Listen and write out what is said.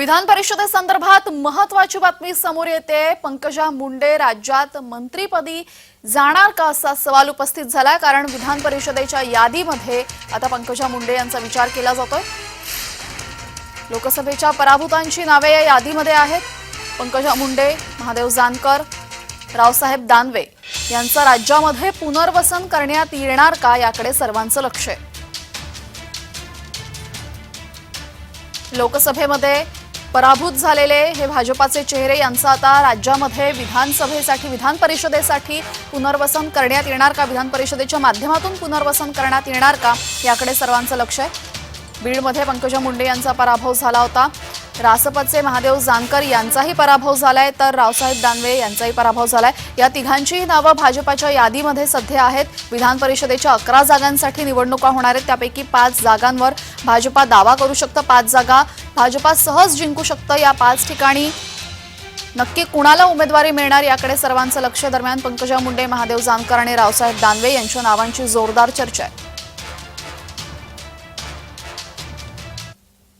विधान परिषदेसंदर्भात महत्वाची बातमी समोर येते. पंकजा मुंडे राज्यात मंत्रीपदी जाणार का असा सवाल उपस्थित झाला? कारण विधान परिषदेच्या यादीमध्ये आता पंकजा मुंडे यांचा विचार केला जातोय. लोकसभेच्या पराभूतांची नावे या यादीमध्ये आहेत. पंकजा मुंडे महादेव जानकर रावसाहेब दानवे यांचं राज्यामध्ये पुनर्वसन करण्यात येणार का याकडे सर्वांचं लक्ष आहे. लोकसभेमध्ये पराभूत झालेले हे भाजपाचे चेहरे यांचं आता राज्यामध्ये विधानसभेसाठी विधान परिषदेसाठी पुनर्वसन करण्यात येणार का? विधान परिषदेच्या माध्यमातून पुनर्वसन करण्यात येणार का? याकडे सर्वांचं लक्ष आहे. बीडमध्ये पंकजा मुंडे यांचा पराभव झाला होता. रासपचे महादेव जानकर यांचाही पराभव झालाय. तर रावसाहेब दानवे यांचाही पराभव झालाय. या तिघांचीही नावं भाजपाच्या यादीमध्ये सध्या आहेत. विधान परिषदेच्या अकरा जागांसाठी निवडणुका होणार आहेत. त्यापैकी पाच जागांवर भाजपा दावा करू शकतं. पाच जागा भाजपा सहज जिंकू शकतं. या पाच ठिकाणी नक्की कुणाला उमेदवारी मिळणार याकडे सर्वांचं लक्ष दरम्यान पंकजा मुंडे महादेव जानकर आणि रावसाहेब दानवे यांच्या नावांची जोरदार चर्चा आहे.